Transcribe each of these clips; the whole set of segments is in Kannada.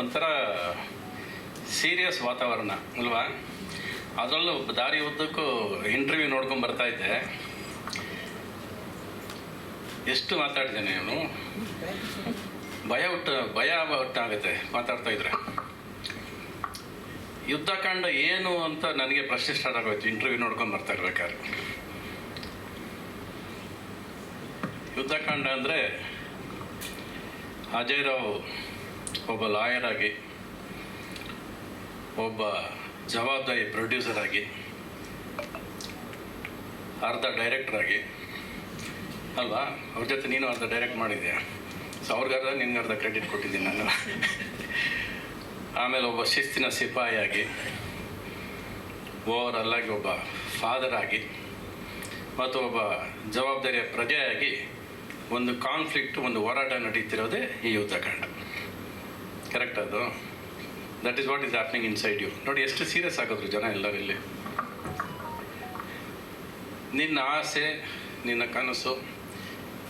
ಒಂಥರ ಸೀರಿಯಸ್ ವಾತಾವರಣ, ಅಲ್ವಾ? ಅದರಲ್ಲೂ ದಾರಿ ಉದ್ದಕ್ಕೂ ಇಂಟರ್ವ್ಯೂ ನೋಡ್ಕೊಂಡು ಬರ್ತಾ ಇದ್ದೆ. ಎಷ್ಟು ಮಾತಾಡಿದೆ ಅವನು? ಭಯ ಹುಟ್ಟು, ಭಯ ಹುಟ್ಟಾಗುತ್ತೆ, ಮಾತಾಡ್ತಾ ಇದ್ರೆ. ಯುದ್ಧಕಾಂಡ ಏನು ಅಂತ ನನಗೆ ಪ್ರಶ್ನೆ ಸ್ಟಾರ್ಟ್ ಆಗೋಯ್ತು ಇಂಟರ್ವ್ಯೂ ನೋಡ್ಕೊಂಡು ಬರ್ತಾ ಇರ್ಬೇಕಾದ್ರೆ. ಯುದ್ಧಕಾಂಡ ಅಂದರೆ ಅಜಯ್ ರಾವ್ ಒಬ್ಬ ಲಾಯರ್ ಆಗಿ, ಒಬ್ಬ ಜವಾಬ್ದಾರಿ ಪ್ರೊಡ್ಯೂಸರ್ ಆಗಿ, ಅರ್ಧ ಡೈರೆಕ್ಟರ್ ಆಗಿ, ಅಲ್ವಾ? ಅವ್ರ ಜೊತೆ ನೀನು ಅರ್ಧ ಡೈರೆಕ್ಟ್ ಮಾಡಿದ್ಯಾ? ಸೊ ಅವ್ರಿಗರ್ಧ ನಿನ್ಗರ್ಧ ಕ್ರೆಡಿಟ್ ಕೊಟ್ಟಿದ್ದೀನಿ ನಾನು. ಆಮೇಲೆ ಒಬ್ಬ ಶಿಸ್ತಿನ ಸಿಪಾಯಿಯಾಗಿ ಓವರ್ ಆಗಿ ಒಬ್ಬ ಫಾದರ್ ಆಗಿ, ಮತ್ತು ಒಬ್ಬ ಜವಾಬ್ದಾರಿಯ ಪ್ರಜೆಯಾಗಿ ಒಂದು ಕಾನ್ಫ್ಲಿಕ್ಟ್ ಒಂದು ಹೋರಾಟ ನಡೀತಿರೋದೇ ಈ ಯುದ್ಧಕಾಂಡ ಕರೆಕ್ಟ್ ಅದು. That is what is happening inside you ನೋಡಿ, ಎಷ್ಟು ಸೀರಿಯಸ್ ಆಗೋದ್ರು ಜನ ಎಲ್ಲರೂ ಇಲ್ಲಿ. ನಿನ್ನ ಆಸೆ, ನಿನ್ನ ಕನಸು,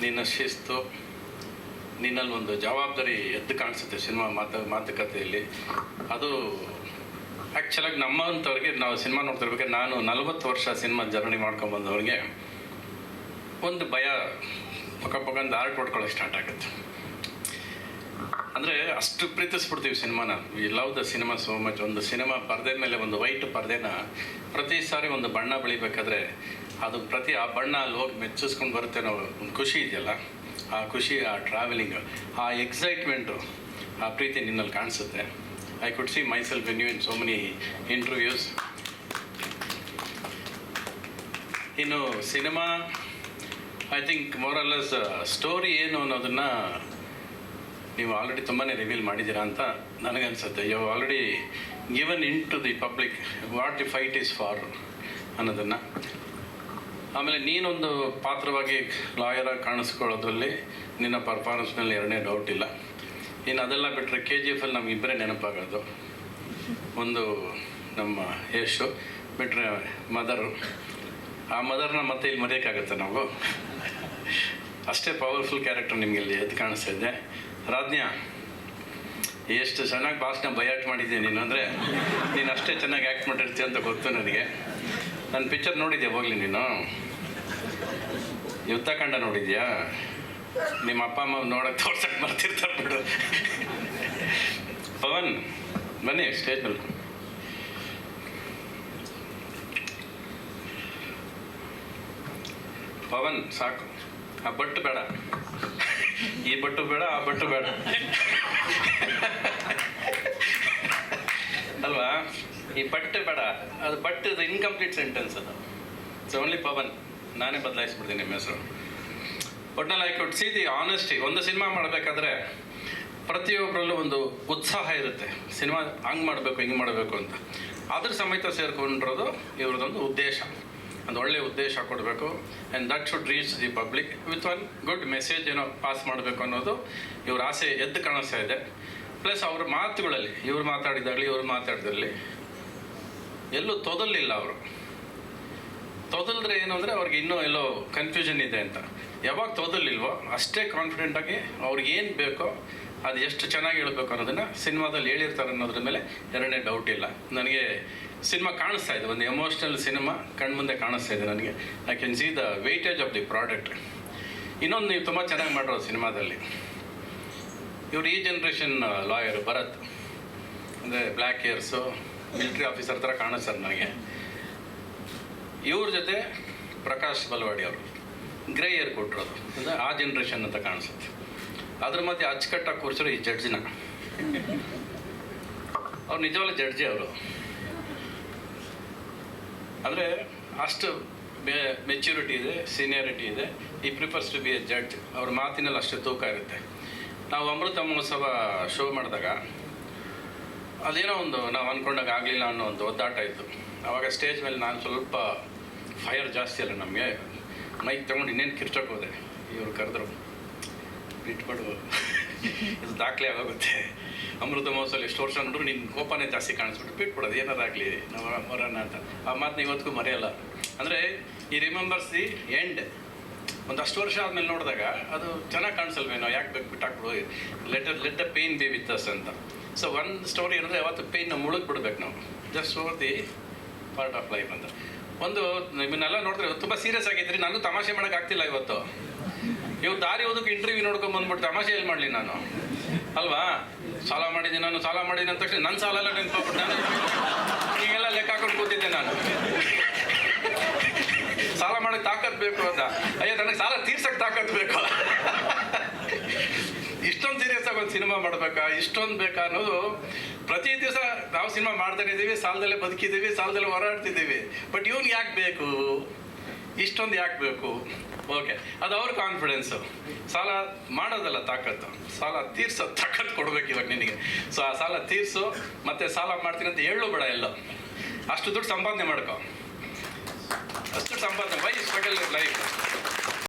ನಿನ್ನ ಶಿಸ್ತು, ನಿನ್ನಲ್ಲಿ ಒಂದು ಜವಾಬ್ದಾರಿ ಎದ್ದು ಕಾಣಿಸುತ್ತೆ ಸಿನಿಮಾ ಮಾತು, ಮಾತುಕತೆಯಲ್ಲಿ. ಅದು ಆ್ಯಕ್ಚುಲಾಗಿ ನಮ್ಮಂಥವ್ರಿಗೆ ನಾವು ಸಿನಿಮಾ ನೋಡ್ತಿರ್ಬೇಕಾದ್ರೆ ನಾನು ನಲವತ್ತು ವರ್ಷ ಸಿನಿಮಾ ಜರ್ನಿ ಮಾಡ್ಕೊಂಬಂದವ್ರಿಗೆ ಒಂದು ಭಯ ಪಕ್ಕ ಪಕ್ಕ ಆರ್ಟ್ ಹೊಡ್ಕೊಳ್ಳೋಕೆ ಸ್ಟಾರ್ಟ್ ಆಗುತ್ತೆ. ಅಷ್ಟು ಪ್ರೀತಿಸ್ಬಿಡ್ತೀವಿ ಸಿನಿಮಾನ we love the cinema so much ಒಂದು ಸಿನಿಮಾ ಪರದೆ ಮೇಲೆ ಒಂದು ವೈಟ್ ಪರದೆನ ಪ್ರತಿ ಸಾರಿ ಒಂದು ಬಣ್ಣ ಬೆಳಿಬೇಕಾದ್ರೆ ಅದು ಪ್ರತಿ ಆ ಬಣ್ಣ ಅಲ್ಲಿ ಹೋಗಿ ಮೆಚ್ಚಿಸ್ಕೊಂಡು ಬರುತ್ತೆ ನಾವು ಒಂದು ಖುಷಿ ಇದೆಯಲ್ಲ? ಆ ಖುಷಿ, ಆ ಟ್ರಾವೆಲಿಂಗ್ ಆ ಎಕ್ಸೈಟ್ಮೆಂಟು ಆ ಪ್ರೀತಿ ನಿನ್ನಲ್ಲಿ ಕಾಣಿಸುತ್ತೆ. I could see myself you in so many interviews ಇನ್ನು cinema I think morals story ಏನು ಅನ್ನೋದನ್ನು ನೀವು ಆಲ್ರೆಡಿ ತುಂಬಾ ರಿವೀಲ್ ಮಾಡಿದ್ದೀರಾ ಅಂತ ನನಗನ್ಸುತ್ತೆ. You already given in to the public what the fight is for ಅನ್ನೋದನ್ನು. ಆಮೇಲೆ ನೀನೊಂದು ಪಾತ್ರವಾಗಿ ಲಾಯರಾಗಿ ಕಾಣಿಸ್ಕೊಳ್ಳೋದ್ರಲ್ಲಿ ನಿನ್ನ ಪರ್ಫಾರ್ಮೆನ್ಸ್ ಮೇಲೆ ಎರಡನೇ ಡೌಟ್ ಇಲ್ಲ. ಇನ್ನು ಅದೆಲ್ಲ ಬಿಟ್ಟರೆ ಕೆ ಜಿ ಎಫಲ್ಲಿ ನಮ್ಗೆ ಇಬ್ಬರೇ ನೆನಪಾಗೋದು. ಒಂದು ನಮ್ಮ ಯಶು ಬಿಟ್ಟರೆ ಮದರು. ಆ ಮದರ್ನ ಮತ್ತೆ ಇಲ್ಲಿ ಮರೆಯೋಕ್ಕಾಗತ್ತೆ ನಾವು? ಅಷ್ಟೇ ಪವರ್ಫುಲ್ ಕ್ಯಾರೆಕ್ಟರ್ ನಿಮಗೆ ಇಲ್ಲಿ ಎದ್ದು ಕಾಣಿಸ್ತಾ ಇದೆ. ರಾಜ್ಞಾ ಎಷ್ಟು ಚೆನ್ನಾಗಿ ಭಾಷಣ ಬಯಾಟ್ ಮಾಡಿದ್ದೆ ನೀನು ಅಂದರೆ, ನೀನು ಅಷ್ಟೇ ಚೆನ್ನಾಗಿ ಆ್ಯಕ್ಟ್ ಮಾಡಿರ್ತೀಯ ಅಂತ ಗೊತ್ತು ನನಗೆ. ನನ್ನ ಪಿಕ್ಚರ್ ನೋಡಿದ್ದೆ ಹೋಗ್ಲಿ ನೀನು? ಯುದ್ಧಕಾಂಡ ನೋಡಿದ್ಯಾ? ನಿಮ್ಮ ಅಪ್ಪ, ಅಮ್ಮ ನೋಡಕ್ಕೆ ತೋರ್ಸಕ್ಕೆ ಬರ್ತಿರ್ತಾರೆ ಬಿಡು. ಪವನ್, ಬನ್ನಿ ಸ್ಟೇಜ್ ಮೇಲೆ. ಪವನ್, ಸಾಕು. ಆ ಬಟ್ಟು ಬೇಡ. ಈ ಬಟ್ಟು ಬೇಡ, ಆ ಬಟ್ಟು ಬೇಡ. ಅಲ್ವಾ? ಈ ಬಟ್ಟೆ ಬೇಡ. ಅದು ಬಟ್ಟು ಇನ್ಕಂಪ್ಲೀಟ್ ಸೆಂಟೆನ್ಸ್ ಅದು. It's only Pavan. ನಾನೇ ಬದಲಾಯಿಸ್ಬಿಡ್ತೀನಿ ನಿಮ್ಮ ಹೆಸರು. ಒಟ್ನಲ್ಲಿ I could see the honesty ಒಂದು ಸಿನಿಮಾ ಮಾಡಬೇಕಾದ್ರೆ ಪ್ರತಿಯೊಬ್ಬರಲ್ಲೂ ಒಂದು ಉತ್ಸಾಹ ಇರುತ್ತೆ. ಸಿನಿಮಾ ಹಂಗೆ ಮಾಡಬೇಕು, ಹಿಂಗೆ ಮಾಡಬೇಕು ಅಂತ. ಅದ್ರ ಸಮೇತ ಸೇರ್ಕೊಂಡಿರೋದು ಇವ್ರದ್ದೊಂದು ಉದ್ದೇಶ. ಒಂದು ಒಳ್ಳೆಯ ಉದ್ದೇಶ ಕೊಡಬೇಕು. And that should reach the public with one good message ಏನೋ ಪಾಸ್ ಮಾಡಬೇಕು ಅನ್ನೋದು ಇವ್ರ ಆಸೆ ಎದ್ದು ಕಾಣಿಸ್ತಾ ಇದೆ. ಪ್ಲಸ್ ಅವ್ರ ಮಾತುಗಳಲ್ಲಿ, ಇವ್ರು ಮಾತಾಡಿದಾಗಲಿ ಇವ್ರು ಮಾತಾಡಿದಲ್ಲಿ ಎಲ್ಲೂ ತೊದಲಿಲ್ಲ ಅವರು. ತೊದಲ್ದ್ರೆ ಏನು ಅಂದರೆ ಅವ್ರಿಗೆ ಇನ್ನೂ ಎಲ್ಲೋ ಕನ್ಫ್ಯೂಷನ್ ಇದೆ ಅಂತ. ಯಾವಾಗ ತೊದಲಿಲ್ವೋ ಅಷ್ಟೇ ಕಾನ್ಫಿಡೆಂಟಾಗಿ ಅವ್ರಿಗೆ ಏನು ಬೇಕೋ ಅದು ಎಷ್ಟು ಚೆನ್ನಾಗಿ ಹೇಳ್ಬೇಕು ಅನ್ನೋದನ್ನು ಸಿನಿಮಾದಲ್ಲಿ ಹೇಳಿರ್ತಾರೆ ಅನ್ನೋದ್ರ ಮೇಲೆ ಎರಡನೇ ಡೌಟ್ ಇಲ್ಲ. ನನಗೆ ಸಿನಿಮಾ ಕಾಣಿಸ್ತಾ ಇದೆ, ಒಂದು ಎಮೋಷ್ನಲ್ ಸಿನಿಮಾ ಕಣ್ಮುಂದೆ ಕಾಣಿಸ್ತಾ ಇದೆ ನನಗೆ. I can see the weightage of the product ಇನ್ನೊಂದು ನೀವು ತುಂಬ ಚೆನ್ನಾಗಿ ಮಾಡಿರೋ ಸಿನಿಮಾದಲ್ಲಿ, ಇವರು ಈ ಜನ್ರೇಷನ್ ಲಾಯರ್ ಭರತ್, ಅಂದರೆ ಬ್ಲ್ಯಾಕ್ ಇಯರ್ಸು ಮಿಲಿಟ್ರಿ ಆಫೀಸರ್ ಥರ ಕಾಣಿಸ್ತಾರೆ ನನಗೆ. ಇವ್ರ ಜೊತೆ ಪ್ರಕಾಶ್ ಬಲ್ವಾಡಿ ಅವರು ಗ್ರೇ ಇಯರ್ ಕೊಟ್ಟಿರೋದು, ಅಂದರೆ ಆ ಜನ್ರೇಷನ್ ಅಂತ ಕಾಣಿಸುತ್ತೆ. ಅದ್ರ ಮಧ್ಯೆ ಅಚ್ಚುಕಟ್ಟಾಗಿ ಕೂರಿಸಿರೋ ಈ ಜಡ್ಜಿನ. ಅವ್ರು ನಿಜವಾಗ್ಲೂ ಜಡ್ಜಿ ಅವರು. ಅಂದರೆ ಅಷ್ಟು ಮೆಚ್ಯೂರಿಟಿ ಇದೆ ಸೀನಿಯಾರಿಟಿ ಇದೆ. He prefers to be a judge ಅವ್ರ ಮಾತಿನಲ್ಲಿ ಅಷ್ಟು ತೂಕ ಇರುತ್ತೆ. ನಾವು ಅಮೃತ ಮಹೋತ್ಸವ ಶೋ ಮಾಡಿದಾಗ, ಅದೇನೋ ಒಂದು ನಾವು ಅಂದ್ಕೊಂಡಾಗ ಆಗಲಿಲ್ಲ ಅನ್ನೋ ಒಂದು ಒದ್ದಾಟ ಇತ್ತು. ಆವಾಗ ಸ್ಟೇಜ್ ಮೇಲೆ ನಾನು ಸ್ವಲ್ಪ ಫೈರ್ ಜಾಸ್ತಿ ಅಲ್ಲ ನಮಗೆ. ಮೈಕ್ ತೊಗೊಂಡು ಇನ್ನೇನು ಕಿರ್ಚೋಕೆ ಹೋದೆ. ಇವರು ಕರೆದ್ರು. ಬಿಟ್ಬಿಡು. ಇದು ದಾಖಲೆ ಆಗೋಗುತ್ತೆ. ಅಮೃತ ಮಹೋತ್ಸವ ಎಷ್ಟು ವರ್ಷ ನೋಡ್ರು ನಿನ್ನ ಕೋಪನೇ ಜಾಸ್ತಿ ಕಾಣಿಸ್ಬಿಟ್ಟು ಬಿಟ್ಬಿಡೋದು ಏನಾರಾಗಲಿ ನಾವು ಅಂತ. ಆ ಮಾತನ್ನ ಇವತ್ತಿಗೂ ಮರೆಯಲ್ಲ. ಅಂದರೆ, ಈ ರಿಮೆಂಬರ್ಸ್ ದಿ ಎಂಡ್ ಒಂದು ಅಷ್ಟು ವರ್ಷ ಆದಮೇಲೆ ನೋಡಿದಾಗ ಅದು ಚೆನ್ನಾಗಿ ಕಾಣಿಸಲ್ವೇನೋ, ಯಾಕೆ ಬೇಕು ಬಿಟ್ಟಾಕ್ಬಿಡು let let the pain be with us ಅಂತ. ಸೊ ಒನ್ ಸ್ಟೋರಿ ಏನಂದರೆ ಯಾವತ್ತು ಪೇಯ್ನ ಮುಳುಗ್ ಬಿಡ್ಬೇಕು ನಾವು. Just over the part of life ಅಂತ. ಒಂದು ನಿಮ್ಮನ್ನೆಲ್ಲ ನೋಡಿದ್ರೆ ತುಂಬ ಸೀರಿಯಸ್ ಆಗಿದ್ರಿ, ನಾನು ತಮಾಷೆ ಮಾಡೋಕ್ಕಾಗ್ತಿಲ್ಲ ಇವತ್ತು. ಇವತ್ತು ದಾರಿ ಓದಕ್ಕೆ ಇಂಟರ್ವ್ಯೂ ನೋಡ್ಕೊಂಡ್ ಬಂದ್ಬಿಟ್ಟು ತಮಾಷೆ ಎಲ್ಲಿ ಮಾಡಲಿ ನಾನು? ಅಲ್ವಾ? ಸಾಲ ಮಾಡಿದ್ದೀನಿ ನಾನು, ಸಾಲ ಮಾಡಿದ್ದೀನಿ ಅಂದ ತಕ್ಷಣ ನನ್ನ ಸಾಲ ಎಲ್ಲ ನೆನಪಾಗ್ಬಿಟ್ಟು ನಾನು? ಈಗೆಲ್ಲ ಲೆಕ್ಕ ಹಾಕೊಂಡು ಕೂತಿದ್ದೆ ನಾನು. ಸಾಲ ಮಾಡಕ್ಕೆ ತಾಕತ್ ಬೇಕು ಅಂತ. ಅಯ್ಯೋ, ನನಗೆ ಸಾಲ ತೀರ್ಸಕ್ಕೆ ತಾಕತ್ ಬೇಕು. ಇಷ್ಟೊಂದು ಸೀರಿಯಸ್ ಆಗಿ ಒಂದು ಸಿನಿಮಾ ಮಾಡ್ಬೇಕಾ? ಇಷ್ಟೊಂದು ಬೇಕಾ ಅನ್ನೋದು ಪ್ರತಿ ದಿವಸ ನಾವು ಸಿನಿಮಾ ಮಾಡ್ತಾನೆ ಇದ್ದೀವಿ ಸಾಲದಲ್ಲೇ ಬದುಕಿದ್ದೀವಿ ಸಾಲದಲ್ಲೇ ಹೋರಾಡ್ತಿದ್ದೀವಿ ಬಟ್ ಇವನ್ ಯಾಕೆ ಬೇಕು? ಇಷ್ಟೊಂದು ಯಾಕೆ ಬೇಕು? ಓಕೆ ಅದು ಅವ್ರ ಕಾನ್ಫಿಡೆನ್ಸು ಸಾಲ ಮಾಡೋದಲ್ಲ ತಾಕತ್ತು. ಸಾಲ ತೀರ್ಸೋ ತಾಕತ್ತು ಕೊಡ್ಬೇಕು ಇವಾಗ ನಿನಗೆ. ಸೊ ಆ ಸಾಲ ತೀರ್ಸು, ಮತ್ತೆ ಸಾಲ ಮಾಡ್ತೀನಿ ಅಂತ ಹೇಳು ಬೇಡ ಎಲ್ಲ. ಅಷ್ಟು ದುಡ್ಡು ಸಂಪಾದನೆ ಮಾಡ್ಕೊ. ಅಷ್ಟು ಸಂಪಾದನೆ. Y struggle life